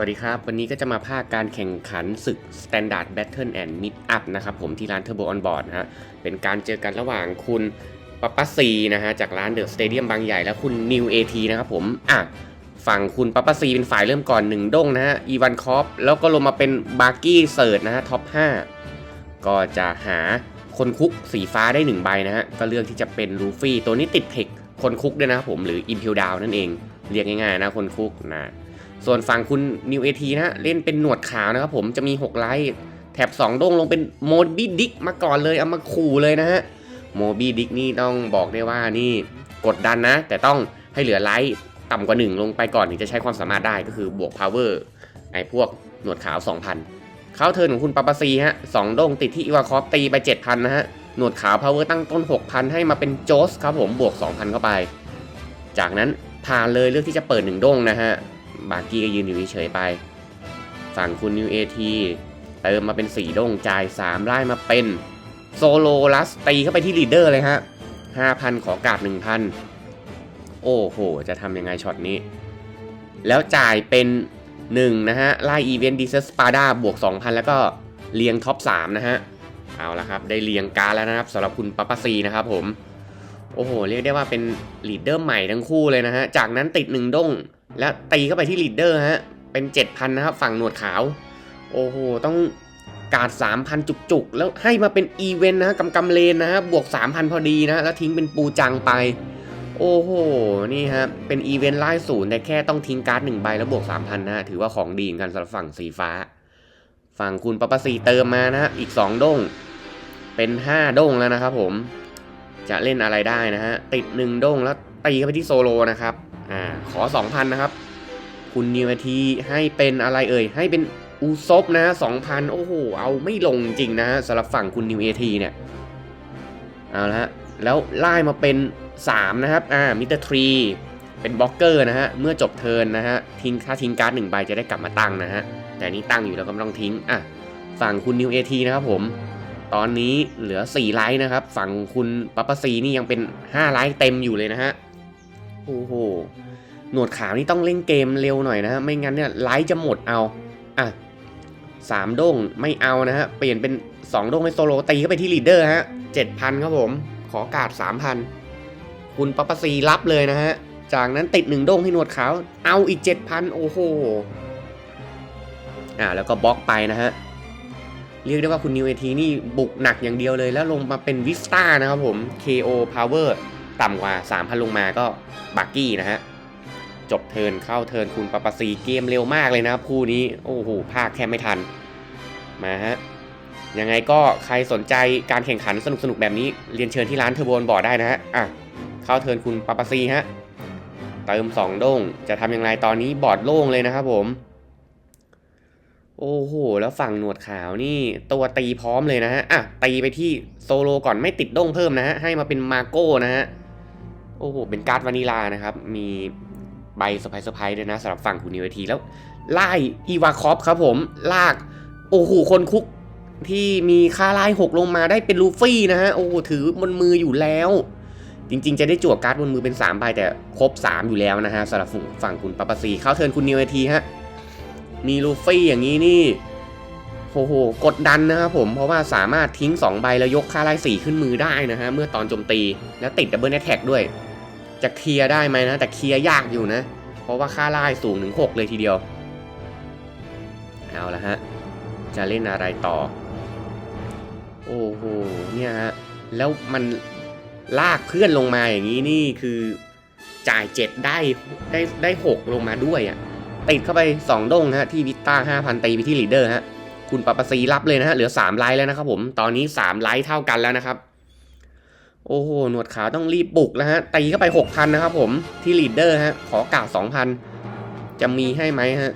วัสดีครับ วันนี้ก็จะมาภาคการแข่งขันศึก Standard Battle and Meet Up นะครับผมที่ร้าน Turbo On Board นะฮะเป็นการเจอกันระหว่างคุณปปปซีนะฮะจากร้านเดอะสเตเดียมบางใหญ่และคุณนิวเอทีนะครับผมอะฝั่งคุณปปปซีเป็นฝ่ายเริ่มก่อน 1 ด้งนะฮะอีวานคอฟแล้วก็ลงมาเป็นบาร์กี้เซิร์ตนะฮะท็อป 5 ก็จะหาคนคุกสีฟ้าได้ 1 ใบนะฮะก็เลือกที่จะเป็นลูฟี่ตัวนี้ติดเทคคนคุกด้วยนะครับผมหรือ Impel Down นั่นเอง เรียกง่ายๆนะคนคุกนะ ส่วนฝั่งคุณนิวเอทีนะเล่นเป็นหนวดขาวนะครับผมจะมี 6 ไลท์แถบ2โด้งลงเป็นโมบี้ดิกมาก่อนเลย เอามาขู่เลยนะฮะโมบี้ดิกนี่ต้องบอกได้ว่านี่กดดันนะ แต่ต้องให้เหลือไลท์ต่ำกว่า 1 ลงไปก่อนถึงจะใช้ความสามารถได้ก็คือบวกพาวเวอร์ไอ้พวกหนวดขาว 2,000 เข้าเทิร์นของคุณปาปาซีฮะสองโด้งติดที่อีวาคอฟตีไป 7,000 นะฮะ หนวดขาวพาวเวอร์ตั้งต้น 6,000 ให้มาเป็นโจสครับผมบวก 2,000 เข้าไป จากนั้นผ่านเลยเลือกที่จะเปิดหนึ่งโด้งนะฮะ บาร์กี้ก็ยืนอยู่เฉยๆไปฝั่งคุณนิวเอทีเติมมาเป็น4ด้งจ่าย 3 ไล่มาเป็นโซโลลัสตีเข้าไปที่ลีดเดอร์เลยฮะ 5,000 ขอกาด1,000 โอ้โห จะทำยังไงช็อตนี้ แล้วจ่ายเป็น 1 นะฮะ ไล่อีเวนต์ดีเซสปาดาบวก 2,000 แล้วก็เรียงท็อป 3 นะฮะ เอาละครับ ได้เรียงการแล้วนะครับสำหรับคุณปาปาซีนะครับผม โอ้โห เรียกได้ว่าเป็นลีดเดอร์ใหม่ทั้งคู่เลยนะฮะ จากนั้นติดหนึ่งด้ง แล้วตีเข้าไปที่ลีดเดอร์ฮะ เป็น 7,000 นะครับ ฝั่งหนวดขาว โอ้โห ต้องการ3,000 จุกๆ แล้วให้มาเป็นอีเวนต์นะกำกำเลนนะฮะ บวก 3,000 พอดีนะ แล้วทิ้งเป็นปูจังไป โอ้โห นี่ฮะ เป็นอีเวนต์ไล่ศูนย์แต่แค่ต้องทิ้งการ์ดหนึ่งใบแล้วบวก 3,000 นะฮะถือว่าของดีเหมือนกันสำหรับฝั่งสีฟ้า ฝั่งคุณปปซีเติมมานะฮะ อีก 2 ด้ง เป็น 5 ด้งแล้วนะครับผม จะเล่นอะไรได้นะฮะ ติด 1 ด้งแล้วตีเข้าไปที่โซโลนะครับ อ่าขอ 2,000 นะครับ คุณนิวทีให้เป็นอะไรเอ่ย ให้เป็นอูซบนะ2,000โอ้โห เอาไม่ลงจริงนะฮะสำหรับฝั่งคุณนิวเอทีเนี่ย เอาละแล้วไล่มาเป็น 3 นะครับ อ่า มิเตอร์ทรีเป็นบล็อกเกอร์นะฮะ เมื่อจบเทิร์นนะฮะ ทิ้งถ้าทิ้งการ์ดหนึ่งใบจะได้กลับมาตั้งนะฮะ แต่นี่ตั้งอยู่แล้วก็ไม่ต้องทิ้ง อะ ฝั่งคุณนิวเอทีนะครับผม ตอนนี้เหลือ 4 ไลท์นะครับ ฝั่งคุณปัปปซีนี่ยังเป็น 5 ไลท์เต็มอยู่เลยนะฮะ โอ้โหหนวดขาวนี่ต้องเล่นเกมเร็วหน่อยนะฮะไม่งั้นเนี่ยไลท์จะหมดเอาอะสามโด้งไม่เอานะฮะเปลี่ยนเป็น2ด้งให้โซโลตีเข้าไปที่ลีดเดอร์ฮะ7,000ครับผม ขอกาด3,000คุณปปปซีรับเลยนะฮะจากนั้นติดหนึ่งด้งให้หนวดขาวเอาอีก7,000โอ้โหอ่าแล้วก็บล็อกไปนะฮะเรียกได้ว่าคุณนิวเอทีนี่บุกหนักอย่างเดียวเลย แล้วลงมาเป็นวิสตานะครับผม KO Power ต่ำกว่า 3,000 ลงมาก็บักกี้นะฮะ จบเทินเข้าเทินคุณปปซีเกมเร็วมากเลยนะครับคู่นี้ โอ้โหภาคแค่ไม่ทัน มาฮะ ยังไงก็ใครสนใจการแข่งขันสนุกๆแบบนี้ เรียนเชิญที่ร้านเทอร์โบนบอร์ดได้นะฮะ อะ เข้าเทินคุณปปซีฮะ เติม2ด้งจะทำอย่างไรตอนนี้บอร์ดโล่งเลยนะครับผม โอ้โห แล้วฝั่งหนวดขาวนี่ตัวตีพร้อมเลยนะฮะ อะตีไปที่โซโลก่อนไม่ติดด้งเพิ่มนะฮะ ให้มาเป็นมาโก้นะฮะ โอ้โห เป็นการ์ดวานิลานะครับ มีใบสไปซ์ไพรส์ด้วยนะสำหรับฝั่งคุณนิวทีแล้วไล่อีวาคอฟครับผม ลาก โอ้โห คนคุกที่มีค่าไล่หกลงมาได้เป็นลูฟี่นะฮะ โอ้โห ถือบนมืออยู่แล้ว จริงๆ จะได้จั่วการ์ดบนมือเป็น3ใบแต่ครบ 3 อยู่แล้วนะฮะสำหรับฝั่งคุณปปซีเข้าเทินคุณนิวทีฮะ มีลูฟี่อย่างนี้นี่โอ้โห กดดันนะครับผม เพราะว่าสามารถทิ้ง 2 ใบแล้วยกค่าไล่สี่ขึ้นมือได้นะฮะ เมื่อตอนโจมตี แล้วติดดับเบิลแอทแท็กด้วย จะเคลียร์ได้ไหมนะ แต่เคลียร์ยากอยู่นะ เพราะว่าค่าไล่สูงถึง 6 เลยทีเดียว เอาละฮะ จะเล่นอะไรต่อ โอ้โห เนี่ยฮะ แล้วมันลากเพื่อนลงมาอย่างนี้นี่คือจ่ายเจ็ดได้ได้ได้หกลงมาด้วยอะ ติดเข้าไป 2ด้งฮะ ที่วิตต้า5,000 ตีไปที่ลีดเดอร์ฮะ คุณปปซีรับเลยนะฮะ เหลือ 3 ไลท์แล้วนะครับผม ตอนนี้ 3 ไลท์เท่ากันแล้วนะครับ โอ้โห หนวดขาวต้องรีบบุกแล้วฮะ ตีเข้าไป 6,000 นะครับผม ที่ลีดเดอร์ฮะ ขอกาด2,000 จะมีให้ไหมฮะ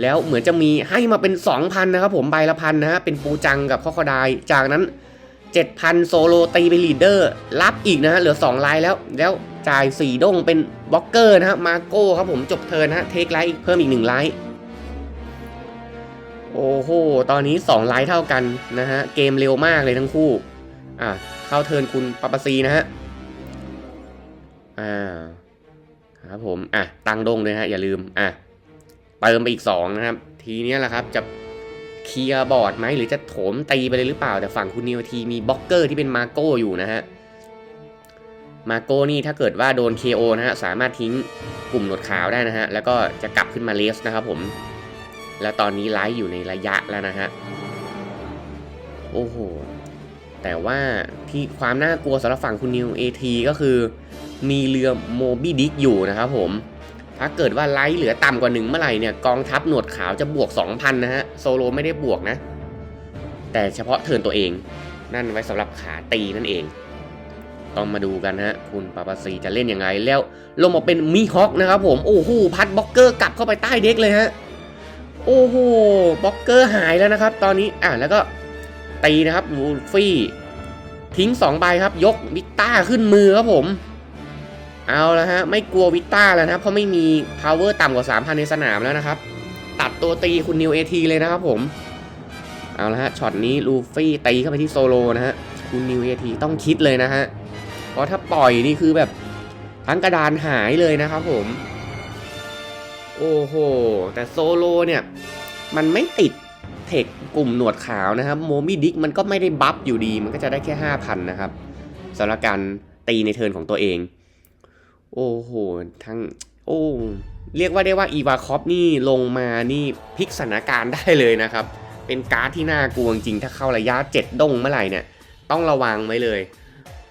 แล้วเหมือนจะมีให้มาเป็น 2,000 นะครับผม ใบละพันนะฮะ เป็นปูจังกับข้อคดาย จากนั้น 7,000 โซโลตีไปลีดเดอร์ รับอีกนะฮะ เหลือ2ไลท์แล้ว แล้วจ่าย 4ด้งเป็นบล็อกเกอร์นะฮะ มาโก้ครับผม จบเทิร์นะฮะ เทคไลท์เพิ่มอีก1ไลท์โอ้โห ตอนนี้2ไลท์เท่ากันนะฮะ เกมเร็วมากเลยทั้งคู่ อะ เข้าเทินคุณปปซีนะฮะ อ่า ครับผม อะ ตั้งดงเลยฮะ อย่าลืม อะ เติมไปอีกสองนะครับ ทีเนี้ยแหละครับ จะเคลียร์บอร์ดไหมหรือจะโถมตีไปเลยหรือเปล่า แต่ฝั่งคุณนิวทีมีบล็อกเกอร์ที่เป็นมาโก้อยู่นะฮะ มาโก้นี่ถ้าเกิดว่าโดน KO นะฮะ สามารถทิ้งกลุ่มหนวดขาวได้นะฮะ แล้วก็จะกลับขึ้นมาเลสนะครับผม และตอนนี้ไลฟ์อยู่ในระยะแล้วนะฮะ โอ้โห แต่ว่าที่ความน่ากลัวสำหรับฝั่งคุณนิวเอทีก็คือมีเรือโมบิดิกอยู่นะครับผม ถ้าเกิดว่าไลท์เหลือต่ำกว่าหนึ่งเมื่อไหร่เนี่ยกองทัพหนวดขาวจะบวก 2,000 นะฮะ โซโลไม่ได้บวกนะ แต่เฉพาะเทินตัวเองนั่นไว้สำหรับขาตีนั่นเอง ต้องมาดูกันฮะ คุณปาปาซีจะเล่นยังไง แล้วลงมาเป็นมีฮอคนะครับผม โอ้โหพัดบล็อกเกอร์กลับเข้าไปใต้เด็กเลยฮะ โอ้โหบล็อกเกอร์หายแล้วนะครับ ตอนนี้อะแล้วก็ ตีนะครับวูลฟี่ ทิ้ง2ใบครับ ยกวิต้าขึ้นมือครับผม เอาแล้วฮะ ไม่กลัววิต้าแล้วนะเพราะไม่มี power ต่ำกว่า 3,000 ในสนามแล้วนะครับ ตัดตัวตีคุณนิวเอทีเลยนะครับผม เอาละฮะ ช็อตนี้ลูฟี่ตีเข้าไปที่โซโลนะฮะ คุณนิวเอทีต้องคิดเลยนะฮะ เพราะถ้าปล่อยนี่คือแบบทั้งกระดานหายเลยนะครับผม โอ้โห แต่โซโลเนี่ย มันไม่ติด เทคกลุ่มหนวดขาวนะครับโมมี่ดิกมันก็ไม่ได้บัฟอยู่ดี มันก็จะได้แค่ 5,000 นะครับสำหรับการตีในเทิร์นของตัวเอง โอ้โห ทั้ง โอ้ เรียกว่าได้ว่าอีวาคอปนี่ลงมานี่พลิกสถานการณ์ได้เลยนะครับ เป็นการ์ดที่น่ากลัวจริงถ้าเข้าระยะ 7 ดงเมื่อไหร่เนี่ย ต้องระวังไว้เลย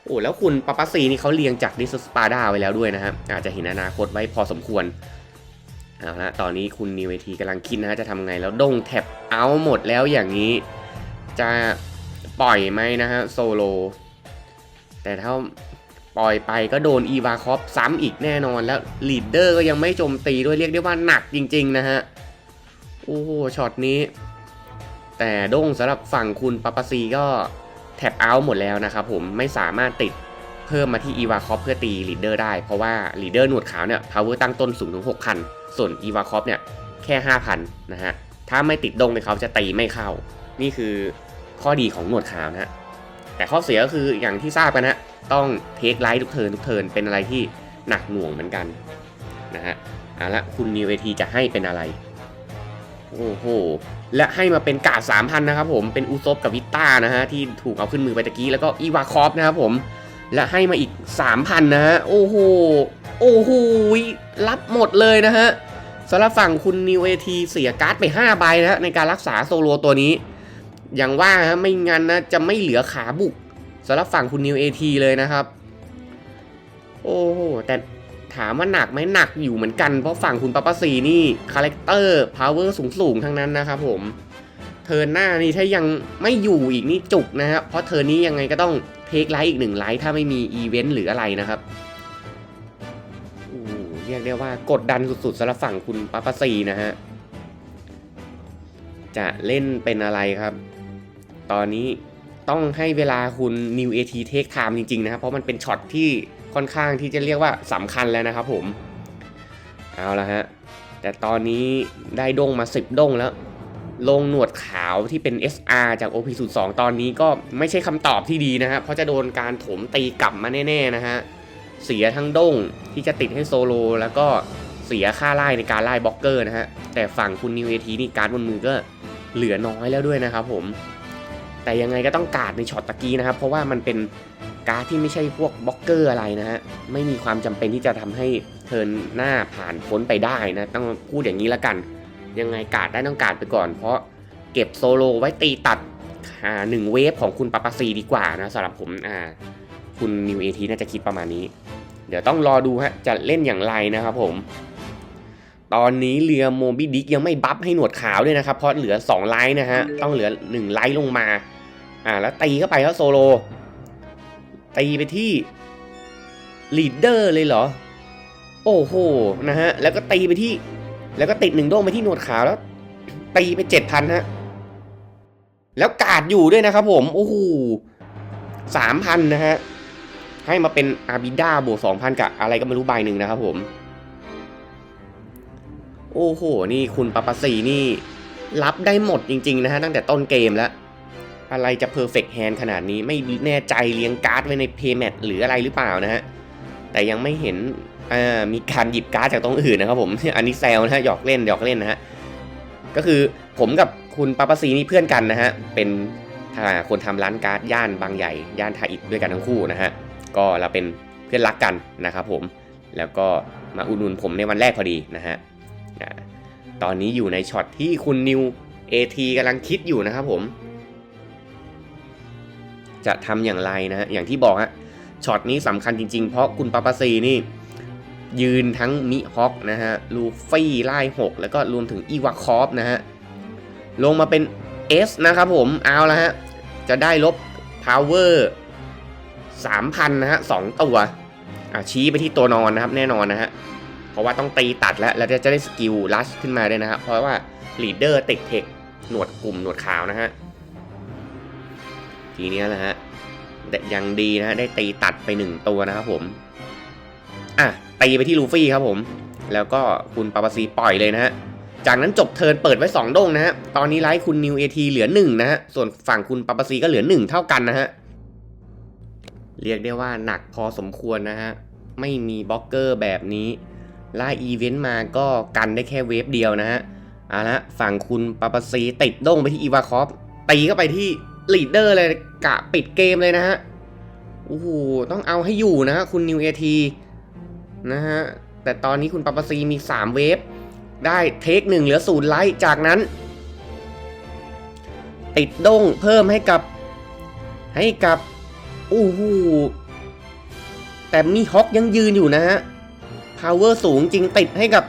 โอ้แล้วคุณปาปาซีนี่เขาเรียงจากดิสสปาดาไว้แล้วด้วยนะครับอาจจะเห็นอนาคตไว้พอสมควร เอาละตอนนี้คุณนิวเวทีกำลังคิดนะฮะจะทำไงแล้วดงแท็บเอาหมดแล้วอย่างนี้ จะปล่อยไหมนะฮะโซโล แต่ถ้าปล่อยไปก็โดนอีวาคอฟซ้ำอีกแน่นอนแล้วลีดเดอร์ก็ยังไม่โจมตีด้วยเรียกได้ว่าหนักจริง ๆ นะฮะ โอ้โหช็อตนี้ แต่ด้งสำหรับฝั่งคุณปาปาซีก็แท็บเอาหมดแล้วนะครับผมไม่สามารถติด เพิ่มมาที่อีวาคอฟเพื่อตีลีดเดอร์ได้ เพราะว่าลีดเดอร์หนวดขาวเนี่ย power ตั้งต้นสูงถึง 6,000 ส่วนอีวาคอฟเนี่ยแค่ 5,000 นะฮะ ถ้าไม่ติดดงไปเขาจะตีไม่เข้า นี่คือข้อดีของหนวดขาวนะฮะ แต่ข้อเสียก็คืออย่างที่ทราบกันนะต้องเทคไลท์ทุกเทินทุกเทินเป็นอะไรที่หนักหน่วงเหมือนกันนะฮะเอาละคุณนิวเวทีจะให้เป็นอะไร โอ้โห และให้มาเป็นกาด3,000นนะครับผมเป็นอุซบกับวิตต้านะฮะที่ถูกเอาขึ้นมือไปตะกี้แล้วก็อีวาคอฟนะครับผม และให้มาอีก 3,000 นะฮะ โอ้โห โอ้โห รับหมดเลยนะฮะสำหรับฝั่งคุณนิวเอทีเสียการ์ดไป5ใบนะฮะในการรักษาโซโลตัวนี้ อย่างว่าฮะไม่งั้นนะจะไม่เหลือขาบุกสำหรับฝั่งคุณนิวเอทีเลยนะครับ โอ้โห แต่ถามว่าหนักไหมหนักอยู่เหมือนกัน เพราะฝั่งคุณปาปาซีนี่คาแรคเตอร์พาวเวอร์สูงสูงๆทั้งนั้นนะครับผม เทิร์นหน้านี่ถ้ายังไม่อยู่อีกนี่จุกนะครับเพราะเทิร์นนี้ยังไงก็ต้อง เทคไลท์อีกหนึ่งไลท์ถ้าไม่มีอีเวนต์หรืออะไรนะครับโอ้โหเรียกได้ว่ากดดันสุดๆสำหรับฝั่งคุณปาปาซีนะฮะ จะเล่นเป็นอะไรครับ ตอนนี้ต้องให้เวลาคุณ New AT Take Time จริง ๆ นะครับ เพราะมันเป็นช็อตที่ค่อนข้างที่จะเรียกว่าสำคัญแล้วนะครับผม เอาละฮะ แต่ตอนนี้ได้ดงมา 10ดงแล้ว ลงหนวดขาวที่เป็น SR จาก OP02 ตอนนี้ก็ไม่ใช่คำตอบที่ดีนะฮะ เพราะจะโดนการถมตีกลับมาแน่ๆนะฮะ เสียทั้งด้งที่จะติดให้โซโล แล้วก็เสียค่าไล่ในการไล่บล็อกเกอร์นะฮะ แต่ฝั่งคุณนิวเอทีนี่การบนมือก็เหลือน้อยแล้วด้วยนะครับผมแต่ยังไงก็ต้องการดในช็อตตะกี้นะครับ เพราะว่ามันเป็นการ์ดที่ไม่ใช่พวกบล็อกเกอร์อะไรนะฮะไม่มีความจำเป็นที่จะทำให้เทินหน้าผ่านพ้นไปได้นะ ต้องพูดอย่างนี้ละกัน ยังไงกาดได้ต้องกาดไปก่อน เพราะเก็บโซโลไว้ตีตัดหนึ่งเวฟของคุณปาปาซีดีกว่านะสำหรับผมอ่าคุณนิวเอทีน่าจะคิดประมาณนี้ เดี๋ยวต้องรอดูฮะจะเล่นอย่างไรนะครับผมตอนนี้เรือโมบิดิกยังไม่บัฟให้หนวดขาวด้วยนะครับเพราะเหลือ 2 ไลท์นะฮะต้องเหลือ 1 ไลท์ลงมาอ่าแล้วตีเข้าไปแล้วโซโลตีไปที่ลีดเดอร์เลยเหรอ โอ้โหนะฮะแล้วก็ตีไปที่ แล้วก็ติดหนึ่งโด้งไปที่หนวดขาวแล้วตีไปเจ็ดพันฮะ แล้วกาดอยู่ด้วยนะครับผม โอ้โหสามพันนะฮะ ให้มาเป็นอาบิด้าบวกสองพันกับอะไรก็ไม่รู้ใบหนึ่งนะครับผม โอ้โห นี่คุณปาปาซีนี่ รับได้หมดจริง ๆ นะฮะ ตั้งแต่ต้นเกมแล้ว อะไรจะเพอร์เฟกต์แฮนขนาดนี้ไม่แน่ใจเลี้ยงการ์ดไว้ในเพย์แมทหรืออะไรหรือเปล่านะฮะ แต่ยังไม่เห็นมีการหยิบการ์ดจากตรงอื่นนะครับผมอันนี้แซวนะฮะหยอกเล่นหยอกเล่นนะฮะก็คือผมกับคุณปาปาซีนี่เพื่อนกันนะฮะเป็นคนทำร้านการ์ดย่านบางใหญ่ย่านทาอิดด้วยกันทั้งคู่นะฮะก็เราเป็นเพื่อนรักกันนะครับผมแล้วก็มาอุดหนุนผมในวันแรกพอดีนะฮะตอนนี้อยู่ในช็อตที่คุณนิว AT กำลังคิดอยู่นะครับผม จะทำอย่างไรนะฮะอย่างที่บอกฮะ ช็อตนี้สำคัญจริงๆ เพราะคุณปาปาซีนี่ยืนทั้งมิฮอกนะฮะลูฟี่ไล่หกแล้วก็รวมถึงอีวาคอฟนะฮะลงมาเป็น S นะครับผมเอาละฮะจะได้ลบ Power 3,000นะฮะสองตัวอะชี้ไปที่ตัวนอนนะครับแน่นอนนะฮะเพราะว่าต้องตีตัดแล้ว แล้วจะได้สกิลลัชขึ้นมาด้วยนะครับเพราะว่าลีดเดอร์ติดเทคหนวดกลุ่มหนวดขาวนะฮะทีนี้แหละฮะ แต่ยังดีนะฮะได้ตีตัดไปหนึ่งตัวนะครับผมอะตีไปที่ลูฟี่ครับผม แล้วก็คุณปาปาซีปล่อยเลยนะฮะจากนั้นจบเทิร์นเปิดไว้2โด้งนะฮะตอนนี้ไลฟ์คุณนิวเอทีเหลือ1นะฮะส่วนฝั่งคุณปาปาซีก็เหลือ 1 เท่ากันนะฮะเรียกได้ว่าหนักพอสมควรนะฮะไม่มีบล็อกเกอร์แบบนี้ไล่อีเวนต์มาก็กันได้แค่เวฟเดียวนะฮะเอาละฝั่งคุณปาปาซีติดโด้งไปที่อีวาคอฟตีเข้าไปที่ ลีดเดอร์เลยกะปิดเกมเลยนะฮะ โอ้โห ต้องเอาให้อยู่นะฮะคุณนิวเอทีนะฮะ แต่ตอนนี้คุณปาปาซีมี 3 เวฟ ได้เทคหนึ่งเหลือศูนย์ไลท์จากนั้น ติดด้งเพิ่มให้กับ ให้กับโอู้หูแต่มีฮอกยังยืนอยู่นะฮะ พาวเวอร์สูงจริงติดให้กับ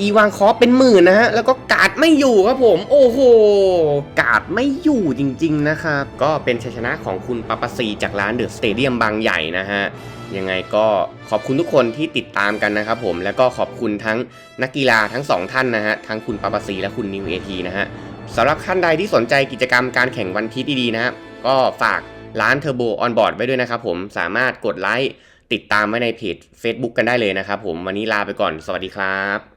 อีวานคอเป็นหมื่นนะฮะ แล้วก็กาดไม่อยู่ครับผม โอ้โห กาดไม่อยู่จริงๆนะครับ ก็เป็นชัยชนะของคุณปาปาซีจากร้านเดอะสเตเดียมบางใหญ่นะฮะ ยังไงก็ขอบคุณทุกคนที่ติดตามกันนะครับผม แล้วก็ขอบคุณทั้งนักกีฬาทั้งสองท่านนะฮะ ทั้งคุณปาปาซีและคุณนิวเอทีนะฮะสำหรับท่านใดที่สนใจกิจกรรมการแข่งวันพีดีๆนะฮะ ก็ฝากร้านเทอร์โบออนบอร์ดไว้ด้วยนะครับผม สามารถกดไลค์ติดตามไว้ในเพจ Facebook กันได้เลยนะครับผม วันนี้ลาไปก่อน สวัสดีครับ